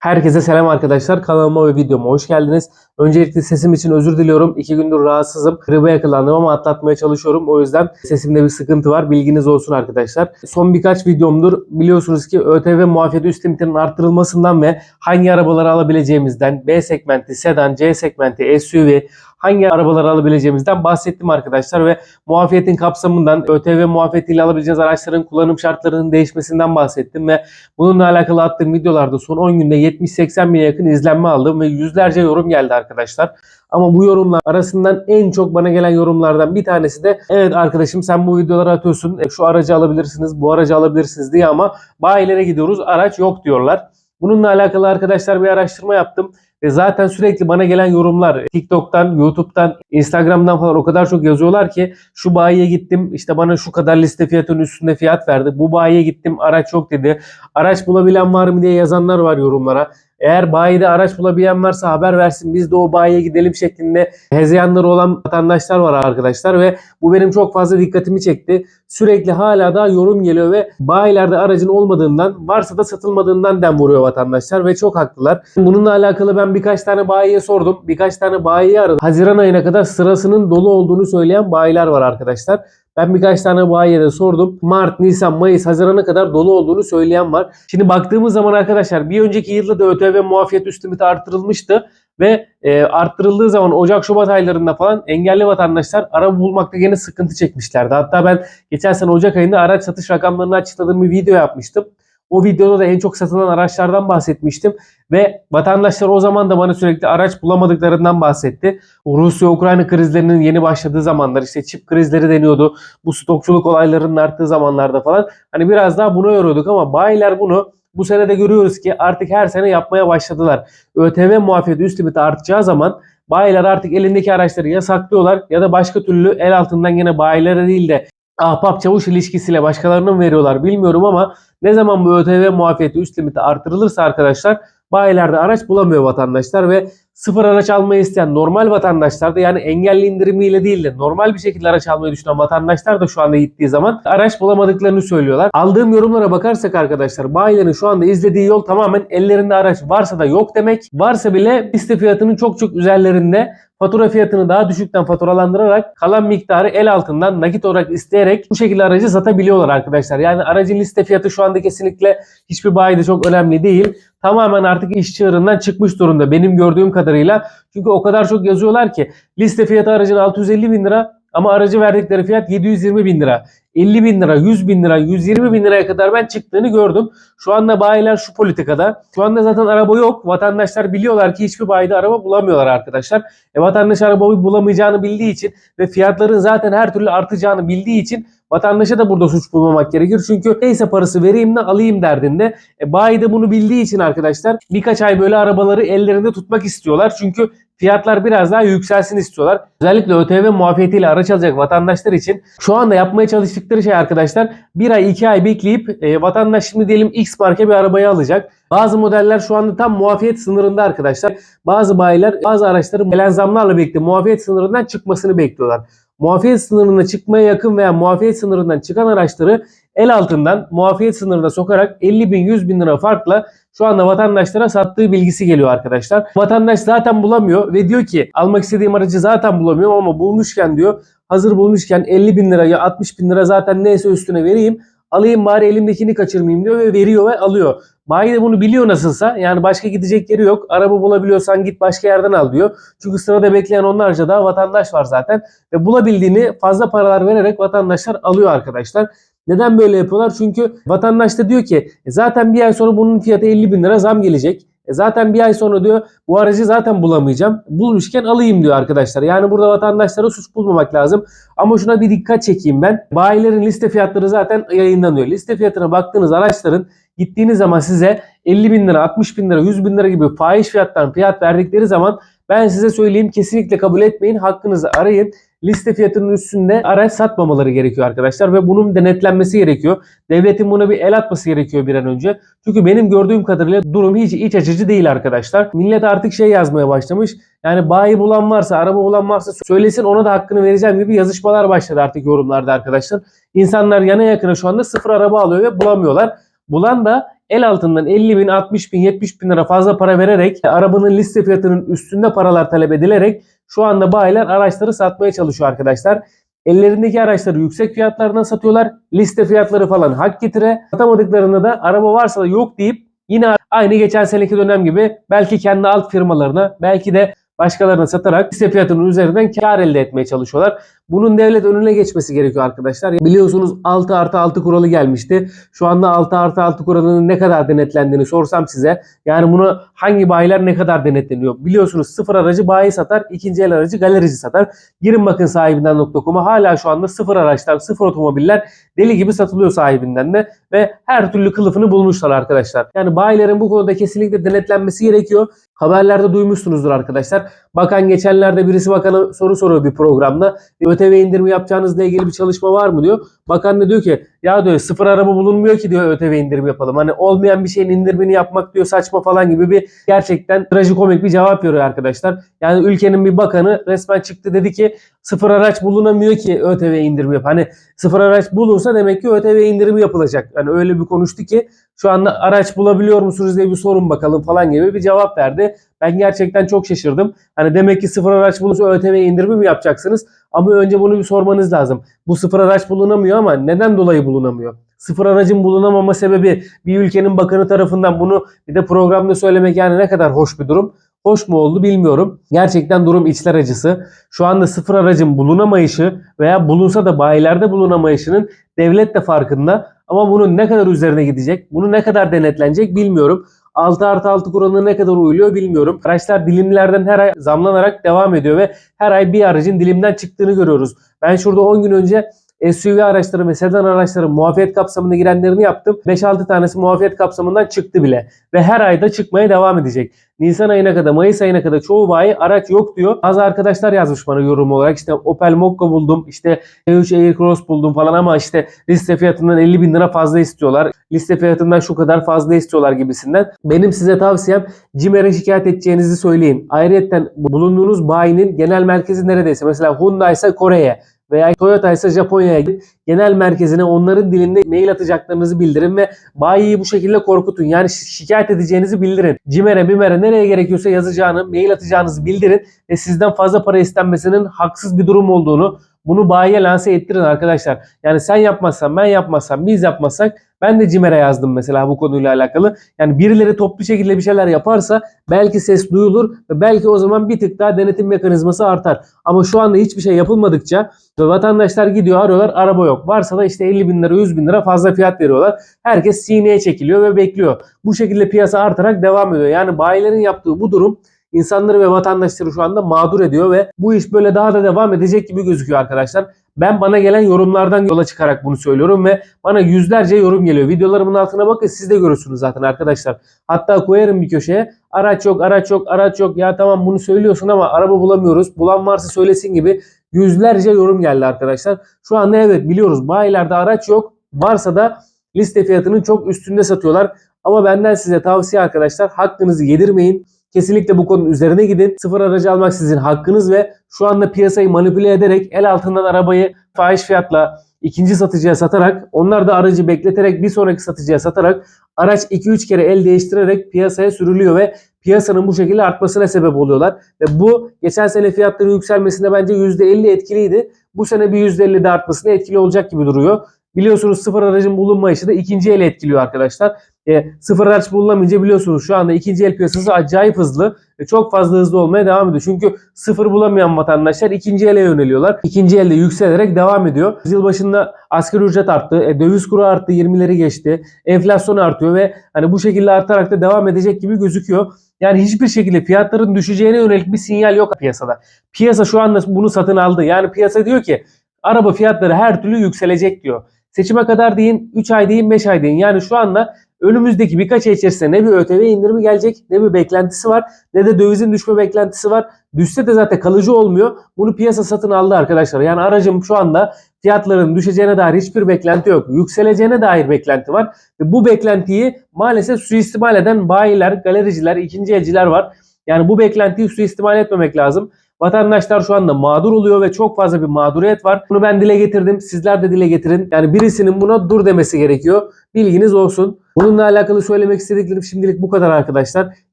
Herkese selam arkadaşlar. Kanalıma ve videoma hoş geldiniz. Öncelikle sesim için özür diliyorum. İki gündür rahatsızım. Gribe yakalandım ama atlatmaya çalışıyorum. O yüzden sesimde bir sıkıntı var. Bilginiz olsun arkadaşlar. Son birkaç videomdur biliyorsunuz ki ÖTV muafiyeti üst limitinin arttırılmasından ve hangi arabaları alabileceğimizden B segmenti, sedan, C segmenti, SUV hangi arabaları alabileceğimizden bahsettim arkadaşlar ve muafiyetin kapsamından ÖTV muafiyetiyle alabileceğiniz araçların kullanım şartlarının değişmesinden bahsettim ve bununla alakalı attığım videolarda son 10 günde 70-80 bine yakın izlenme aldım ve yüzlerce yorum geldi arkadaşlar. Ama bu yorumlar arasından en çok bana gelen yorumlardan bir tanesi de evet arkadaşım sen bu videoları atıyorsun e, şu aracı alabilirsiniz bu aracı alabilirsiniz diye ama bayilere gidiyoruz araç yok diyorlar. Bununla alakalı arkadaşlar bir araştırma yaptım. Ve zaten sürekli bana gelen yorumlar TikTok'tan, YouTube'dan, Instagram'dan falan o kadar çok yazıyorlar ki şu bayiye gittim işte bana şu kadar liste fiyatının üstünde fiyat verdi. Bu bayiye gittim araç yok dedi. Araç bulabilen var mı diye yazanlar var yorumlara. Eğer bayide araç bulabilen varsa haber versin biz de o bayiye gidelim şeklinde hezeyanları olan vatandaşlar var arkadaşlar ve bu benim çok fazla dikkatimi çekti. Sürekli hala daha yorum geliyor ve bayilerde aracın olmadığından varsa da satılmadığından dem vuruyor vatandaşlar ve çok haklılar. Bununla alakalı ben birkaç tane bayiye sordum. Birkaç tane bayiye aradım. Haziran ayına kadar sırasının dolu olduğunu söyleyen bayiler var arkadaşlar. Ben birkaç tane bayide sordum. Mart, Nisan, Mayıs, Haziran'a kadar dolu olduğunu söyleyen var. Şimdi baktığımız zaman arkadaşlar bir önceki yılda da ÖTV muafiyet üst limiti arttırılmıştı. Ve e, arttırıldığı zaman Ocak Şubat aylarında falan engelli vatandaşlar araba bulmakta gene sıkıntı çekmişlerdi. Hatta ben geçen sene Ocak ayında araç satış rakamlarını açıkladığım bir video yapmıştım. O videoda da en çok satılan araçlardan bahsetmiştim ve vatandaşlar o zaman da bana sürekli araç bulamadıklarından bahsetti. Rusya-Ukrayna krizlerinin yeni başladığı zamanlar işte çip krizleri deniyordu. Bu stokçuluk olaylarının arttığı zamanlarda falan. Hani biraz daha buna yoruyorduk ama bayiler bunu bu sene de görüyoruz ki artık her sene yapmaya başladılar. ÖTV muafiyeti üst limiti artacağı zaman bayiler artık elindeki araçları ya saklıyorlar ya da başka türlü el altından yine bayilere değil de ahbap çavuş ilişkisiyle başkalarına mı veriyorlar bilmiyorum ama ne zaman bu ÖTV muafiyeti üst limiti artırılırsa arkadaşlar bayilerde araç bulamıyor vatandaşlar ve sıfır araç almayı isteyen normal vatandaşlar da yani engelli indirimiyle değil de normal bir şekilde araç almayı düşünen vatandaşlar da şu anda gittiği zaman araç bulamadıklarını söylüyorlar. Aldığım yorumlara bakarsak arkadaşlar bayilerin şu anda izlediği yol tamamen ellerinde araç varsa da yok demek. Varsa bile liste fiyatının çok çok üzerlerinde fatura fiyatını daha düşükten faturalandırarak kalan miktarı el altından nakit olarak isteyerek bu şekilde aracı satabiliyorlar arkadaşlar. Yani aracın liste fiyatı şu anda kesinlikle hiçbir bayide çok önemli değil. Tamamen artık iş çığırından çıkmış durumda benim gördüğüm kadarıyla. Çünkü o kadar çok yazıyorlar ki liste fiyatı aracın 650 bin lira ama aracı verdikleri fiyat 720 bin lira. 50 bin lira, 100 bin lira, 120 bin liraya kadar ben çıktığını gördüm. Şu anda bayiler şu politikada. Şu anda zaten araba yok. Vatandaşlar biliyorlar ki hiçbir bayide araba bulamıyorlar arkadaşlar. E, vatandaş arabayı bulamayacağını bildiği için ve fiyatların zaten her türlü artacağını bildiği için Vatandaşa da burada suç bulmamak gerekir. Çünkü neyse parası vereyim de alayım derdinde. E, bayi bunu bildiği için arkadaşlar birkaç ay böyle arabaları ellerinde tutmak istiyorlar. Çünkü fiyatlar biraz daha yükselsin istiyorlar. Özellikle ÖTV muafiyetiyle araç alacak vatandaşlar için şu anda yapmaya çalıştıkları şey arkadaşlar bir ay iki ay bekleyip e, vatandaş şimdi diyelim X marka bir arabayı alacak. Bazı modeller şu anda tam muafiyet sınırında arkadaşlar. Bazı bayiler bazı araçların gelen zamlarla birlikte muafiyet sınırından çıkmasını bekliyorlar muafiyet sınırına çıkmaya yakın veya muafiyet sınırından çıkan araçları el altından muafiyet sınırına sokarak 50 bin 100 bin lira farkla şu anda vatandaşlara sattığı bilgisi geliyor arkadaşlar. Vatandaş zaten bulamıyor ve diyor ki almak istediğim aracı zaten bulamıyorum ama bulmuşken diyor hazır bulmuşken 50 bin lira ya 60 bin lira zaten neyse üstüne vereyim alayım bari elimdekini kaçırmayayım diyor ve veriyor ve alıyor. Bayi bunu biliyor nasılsa. Yani başka gidecek yeri yok. Araba bulabiliyorsan git başka yerden al diyor. Çünkü sırada bekleyen onlarca daha vatandaş var zaten. Ve bulabildiğini fazla paralar vererek vatandaşlar alıyor arkadaşlar. Neden böyle yapıyorlar? Çünkü vatandaş da diyor ki "E zaten bir ay sonra bunun fiyatı 50 bin lira zam gelecek. E zaten bir ay sonra diyor bu aracı zaten bulamayacağım. Bulmuşken alayım diyor arkadaşlar. Yani burada vatandaşlara suç bulmamak lazım. Ama şuna bir dikkat çekeyim ben. Bayilerin liste fiyatları zaten yayınlanıyor. Liste fiyatına baktığınız araçların gittiğiniz zaman size 50 bin lira, 60 bin lira, 100 bin lira gibi fahiş fiyattan fiyat verdikleri zaman ben size söyleyeyim kesinlikle kabul etmeyin. Hakkınızı arayın. Liste fiyatının üstünde araç satmamaları gerekiyor arkadaşlar ve bunun denetlenmesi gerekiyor. Devletin buna bir el atması gerekiyor bir an önce. Çünkü benim gördüğüm kadarıyla durum hiç iç açıcı değil arkadaşlar. Millet artık şey yazmaya başlamış. Yani bayi bulan varsa, araba bulan varsa söylesin ona da hakkını vereceğim gibi yazışmalar başladı artık yorumlarda arkadaşlar. İnsanlar yana yakına şu anda sıfır araba alıyor ve bulamıyorlar. Bulan da el altından 50 bin, 60 bin, 70 bin lira fazla para vererek arabanın liste fiyatının üstünde paralar talep edilerek şu anda bayiler araçları satmaya çalışıyor arkadaşlar. Ellerindeki araçları yüksek fiyatlardan satıyorlar. Liste fiyatları falan hak getire. Satamadıklarında da araba varsa da yok deyip yine aynı geçen seneki dönem gibi belki kendi alt firmalarına belki de başkalarına satarak liste fiyatının üzerinden kar elde etmeye çalışıyorlar. Bunun devlet önüne geçmesi gerekiyor arkadaşlar. Biliyorsunuz 6 artı 6 kuralı gelmişti. Şu anda 6 artı 6 kuralının ne kadar denetlendiğini sorsam size. Yani bunu hangi bayiler ne kadar denetleniyor? Biliyorsunuz sıfır aracı bayi satar, ikinci el aracı galerici satar. Girin bakın sahibinden.com'a hala şu anda sıfır araçlar, sıfır otomobiller deli gibi satılıyor sahibinden de. Ve her türlü kılıfını bulmuşlar arkadaşlar. Yani bayilerin bu konuda kesinlikle denetlenmesi gerekiyor. Haberlerde duymuşsunuzdur arkadaşlar. Bakan geçenlerde birisi bakana soru soruyor bir programda. ÖTV indirimi yapacağınızla ilgili bir çalışma var mı diyor. Bakan da diyor ki ya diyor sıfır araba bulunmuyor ki diyor ÖTV indirimi yapalım. Hani olmayan bir şeyin indirimini yapmak diyor saçma falan gibi bir gerçekten trajikomik bir cevap veriyor arkadaşlar. Yani ülkenin bir bakanı resmen çıktı dedi ki sıfır araç bulunamıyor ki ÖTV indirimi yap. Hani sıfır araç bulunsa demek ki ÖTV indirimi yapılacak. Yani öyle bir konuştu ki şu anda araç bulabiliyor musunuz diye bir sorun bakalım falan gibi bir cevap verdi. Ben gerçekten çok şaşırdım. Hani demek ki sıfır araç bulunsa ÖTV indirimi mi yapacaksınız? Ama önce bunu bir sormanız lazım. Bu sıfır araç bulunamıyor ama neden dolayı bulunamıyor? Sıfır aracın bulunamama sebebi bir ülkenin bakanı tarafından bunu bir de programda söylemek yani ne kadar hoş bir durum. Hoş mu oldu bilmiyorum. Gerçekten durum içler acısı. Şu anda sıfır aracın bulunamayışı veya bulunsa da bayilerde bulunamayışının devlet de farkında. Ama bunun ne kadar üzerine gidecek, bunu ne kadar denetlenecek bilmiyorum. 6 artı 6 kuralına ne kadar uyuluyor bilmiyorum. Araçlar dilimlerden her ay zamlanarak devam ediyor ve her ay bir aracın dilimden çıktığını görüyoruz. Ben şurada 10 gün önce SUV araçları ve sedan araçları muafiyet kapsamına girenlerini yaptım. 5-6 tanesi muafiyet kapsamından çıktı bile. Ve her ayda çıkmaya devam edecek. Nisan ayına kadar, Mayıs ayına kadar çoğu bayi araç yok diyor. Bazı arkadaşlar yazmış bana yorum olarak işte Opel Mokka buldum, işte E3 Aircross buldum falan ama işte liste fiyatından 50 bin lira fazla istiyorlar. Liste fiyatından şu kadar fazla istiyorlar gibisinden. Benim size tavsiyem CİMER'e şikayet edeceğinizi söyleyin. Ayrıca bulunduğunuz bayinin genel merkezi neredeyse mesela Hyundai ise Kore'ye veya Toyota ise Japonya'ya gidin. Genel merkezine onların dilinde mail atacaklarınızı bildirin ve bayiyi bu şekilde korkutun. Yani şi- şikayet edeceğinizi bildirin. CİMER'e, BİMER'e nereye gerekiyorsa yazacağını, mail atacağınızı bildirin ve sizden fazla para istenmesinin haksız bir durum olduğunu bunu bayiye lanse ettirin arkadaşlar. Yani sen yapmazsan, ben yapmazsam, biz yapmazsak ben de CİMER'e yazdım mesela bu konuyla alakalı. Yani birileri toplu şekilde bir şeyler yaparsa belki ses duyulur ve belki o zaman bir tık daha denetim mekanizması artar. Ama şu anda hiçbir şey yapılmadıkça vatandaşlar gidiyor arıyorlar araba yok. Varsa da işte 50 bin lira 100 bin lira fazla fiyat veriyorlar. Herkes sineye çekiliyor ve bekliyor. Bu şekilde piyasa artarak devam ediyor. Yani bayilerin yaptığı bu durum insanları ve vatandaşları şu anda mağdur ediyor ve bu iş böyle daha da devam edecek gibi gözüküyor arkadaşlar. Ben bana gelen yorumlardan yola çıkarak bunu söylüyorum ve bana yüzlerce yorum geliyor. Videolarımın altına bakın siz de görürsünüz zaten arkadaşlar. Hatta koyarım bir köşeye araç yok araç yok araç yok ya tamam bunu söylüyorsun ama araba bulamıyoruz. Bulan varsa söylesin gibi yüzlerce yorum geldi arkadaşlar. Şu anda evet biliyoruz bayilerde araç yok. Varsa da liste fiyatının çok üstünde satıyorlar. Ama benden size tavsiye arkadaşlar hakkınızı yedirmeyin. Kesinlikle bu konunun üzerine gidin. Sıfır aracı almak sizin hakkınız ve şu anda piyasayı manipüle ederek el altından arabayı fahiş fiyatla ikinci satıcıya satarak onlar da aracı bekleterek bir sonraki satıcıya satarak araç 2-3 kere el değiştirerek piyasaya sürülüyor ve piyasanın bu şekilde artmasına sebep oluyorlar. Ve bu geçen sene fiyatların yükselmesinde bence %50 etkiliydi. Bu sene bir %50 de artmasına etkili olacak gibi duruyor. Biliyorsunuz sıfır aracın bulunmayışı da ikinci el etkiliyor arkadaşlar. E, sıfır araç bulunamayınca biliyorsunuz şu anda ikinci el piyasası acayip hızlı. ve çok fazla hızlı olmaya devam ediyor. Çünkü sıfır bulamayan vatandaşlar ikinci ele yöneliyorlar. İkinci elde yükselerek devam ediyor. Yıl başında asgari ücret arttı. E, döviz kuru arttı. 20'leri geçti. Enflasyon artıyor ve hani bu şekilde artarak da devam edecek gibi gözüküyor. Yani hiçbir şekilde fiyatların düşeceğine yönelik bir sinyal yok piyasada. Piyasa şu anda bunu satın aldı. Yani piyasa diyor ki araba fiyatları her türlü yükselecek diyor. Seçime kadar deyin, 3 ay deyin, 5 ay deyin. Yani şu anda önümüzdeki birkaç ay içerisinde ne bir ÖTV indirimi gelecek, ne bir beklentisi var, ne de dövizin düşme beklentisi var. Düşse de zaten kalıcı olmuyor. Bunu piyasa satın aldı arkadaşlar. Yani aracım şu anda fiyatların düşeceğine dair hiçbir beklenti yok. Yükseleceğine dair beklenti var. Ve bu beklentiyi maalesef suistimal eden bayiler, galericiler, ikinci elciler var. Yani bu beklentiyi suistimal etmemek lazım. Vatandaşlar şu anda mağdur oluyor ve çok fazla bir mağduriyet var. Bunu ben dile getirdim. Sizler de dile getirin. Yani birisinin buna dur demesi gerekiyor. Bilginiz olsun. Bununla alakalı söylemek istediklerim şimdilik bu kadar arkadaşlar.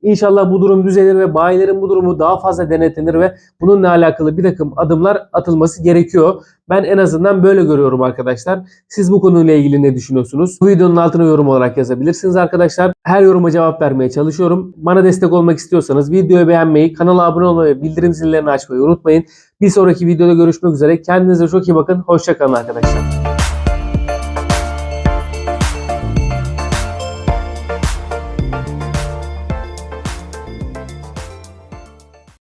İnşallah bu durum düzelir ve bayilerin bu durumu daha fazla denetlenir ve bununla alakalı bir takım adımlar atılması gerekiyor. Ben en azından böyle görüyorum arkadaşlar. Siz bu konuyla ilgili ne düşünüyorsunuz? Bu videonun altına yorum olarak yazabilirsiniz arkadaşlar. Her yoruma cevap vermeye çalışıyorum. Bana destek olmak istiyorsanız videoyu beğenmeyi, kanala abone olmayı bildirim zillerini açmayı unutmayın. Bir sonraki videoda görüşmek üzere. Kendinize çok iyi bakın. Hoşçakalın arkadaşlar.